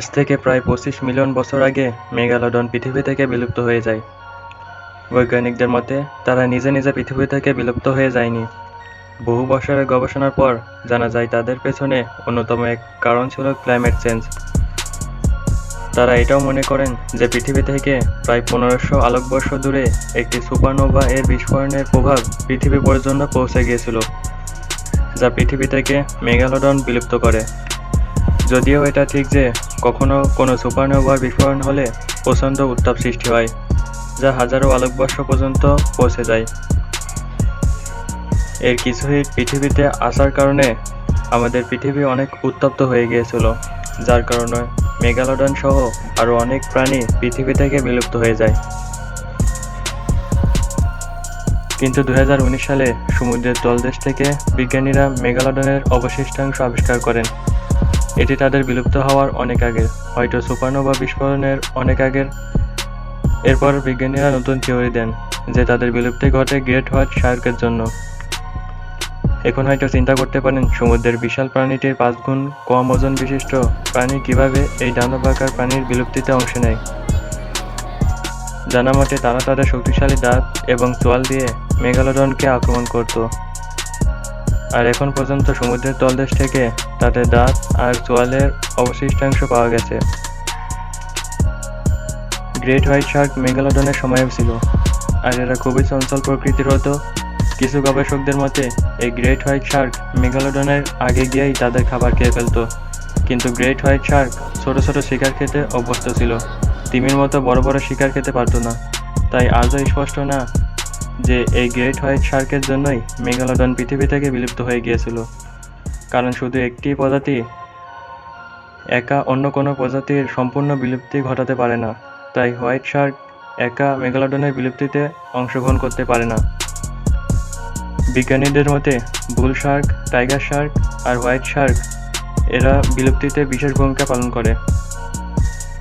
আজ থেকে প্রায় পঁচিশ মিলিয়ন বছর আগে মেগালোডন পৃথিবী থেকে বিলুপ্ত হয়ে যায়। বৈজ্ঞানিকদের মতে, তারা নিজে নিজে পৃথিবী থেকে বিলুপ্ত হয়ে যায়নি। বহু বছরের গবেষণার পর জানা যায় তাদের পেছনে অন্যতম এক কারণ ছিল ক্লাইমেট চেঞ্জ। তারা এটাও মনে করেন যে পৃথিবী থেকে প্রায় পনেরোশো আলোকবর্ষ দূরে একটি সুপারনোভা এর বিস্ফোরণের প্রভাব পৃথিবী পর্যন্ত পৌঁছে গিয়েছিল, যা পৃথিবী থেকে মেগালোডন বিলুপ্ত করে। যদিও এটা ঠিক যে কখনো কোনো সুপারনোভার বিস্ফোরণ হলে প্রচণ্ড উত্তাপ সৃষ্টি হয়, যা হাজারো আলোকবর্ষ পর্যন্ত পৌঁছে যায়। এর কিছু হিট পৃথিবীতে আসার কারণে আমাদের পৃথিবী অনেক উত্তপ্ত হয়ে গিয়েছিল, যার কারণে মেগালোডন সহ আরও অনেক প্রাণী পৃথিবী থেকে বিলুপ্ত হয়ে যায়। কিন্তু দু হাজার উনিশ সালে সমুদ্রের তলদেশ থেকে বিজ্ঞানীরা মেগালোডনের অবশিষ্টাংশ আবিষ্কার করেন। এটি তাদের বিলুপ্ত হওয়ার অনেক আগের। হয়তো সুপারনোভা বিস্ফোরণের অনেক আগের। এরপর বিজ্ঞানীরা নতুন থিওরি দেন যে তাদের বিলুপ্তি ঘটে গ্রেট হোয়াইট শার্কের জন্য। এখন হয়তো চিন্তা করতে পারেন, সমুদ্রের বিশাল প্রাণীটির পাঁচ গুণ কম ওজন বিশিষ্ট প্রাণী কীভাবে এই দানবাকার প্রাণীর বিলুপ্তিতে অংশ নেয়? জানা মতে তারা তাদের শক্তিশালী দাঁত এবং চোয়াল দিয়ে মেগালোডনকে আক্রমণ করত। আর এখন পর্যন্ত সমুদ্রের তলদেশ থেকে তাদের দাঁত আর চোয়ালের অবশিষ্টাংশ পাওয়া গেছে। গ্রেট হোয়াইট শার্ক মেগালোডনের সময়ও ছিল, আর এরা খুবই চঞ্চল প্রকৃতির হতো কিছু গবেষকদের মতে, এই গ্রেট হোয়াইট শার্ক মেগালোডনের আগে গিয়েই তাদের খাবার খেয়ে ফেলতো। কিন্তু গ্রেট হোয়াইট শার্ক ছোট ছোট শিকার খেতে অভ্যস্ত ছিল। তিমির মতো বড় বড় শিকার খেতে পারতো না। তাই আজও স্পষ্ট না যে এই গ্রেট হোয়াইট শার্কের জন্যই মেগালোডন পৃথিবী থেকে বিলুপ্ত হয়ে গিয়েছিল। কারণ শুধু একটি প্রজাতি একা অন্য কোনো প্রজাতির সম্পূর্ণ বিলুপ্তি ঘটাতে পারে না। তাই হোয়াইট শার্ক একা মেগালোডনের বিলুপ্তিতে অংশগ্রহণ করতে পারে না। বিজ্ঞানীদের মতে, বুল শার্ক, টাইগার শার্ক আর হোয়াইট শার্ক এরা বিলুপ্তিতে বিশেষ ভূমিকা পালন করে।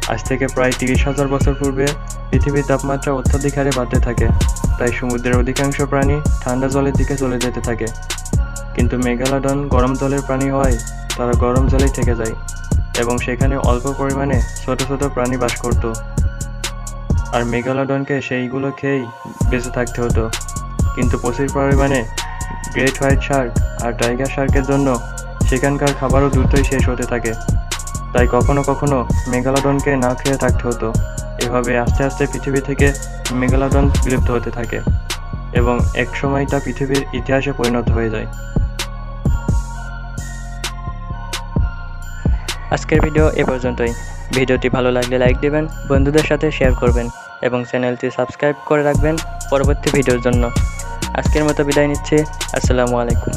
আজ থেকে প্রায় তিরিশ হাজার বছর পূর্বে পৃথিবীর তাপমাত্রা অত্যাধিক হারে বাড়তে থাকে, তাই সমুদ্রের অধিকাংশ প্রাণী ঠান্ডা জলের দিকে চলে যেতে থাকে। কিন্তু মেগালাডন গরম জলের প্রাণী হওয়ায় তারা গরম জলেই থেকে যায় এবং সেখানে অল্প পরিমাণে ছোট ছোট প্রাণী বাস করত। আর মেগালাডনকে সেইগুলো খেয়েই বেঁচে থাকতে হতো। কিন্তু প্রচুর পরিমাণে গ্রেট হোয়াইট শার্ক আর টাইগার শার্কের জন্য সেখানকার খাবারও দ্রুতই শেষ হতে থাকে। তাই কখনো কখনো মেগালাডনকে না খেয়ে থাকতে হতো। এভাবে আস্তে আস্তে পৃথিবী থেকে মেগালাডন বিলুপ্ত হতে থাকে এবং এক সময় তা পৃথিবীর ইতিহাসে পরিণত হয়ে যায়। আজকের ভিডিও এ পর্যন্তই। ভিডিওটি ভালো লাগলে লাইক দিবেন, বন্ধুদের সাথে শেয়ার করবেন এবং চ্যানেলটি সাবস্ক্রাইব করে রাখবেন পরবর্তী ভিডিওর জন্য। আজকের মতো বিদায় নিচ্ছি। আসসালামু আলাইকুম।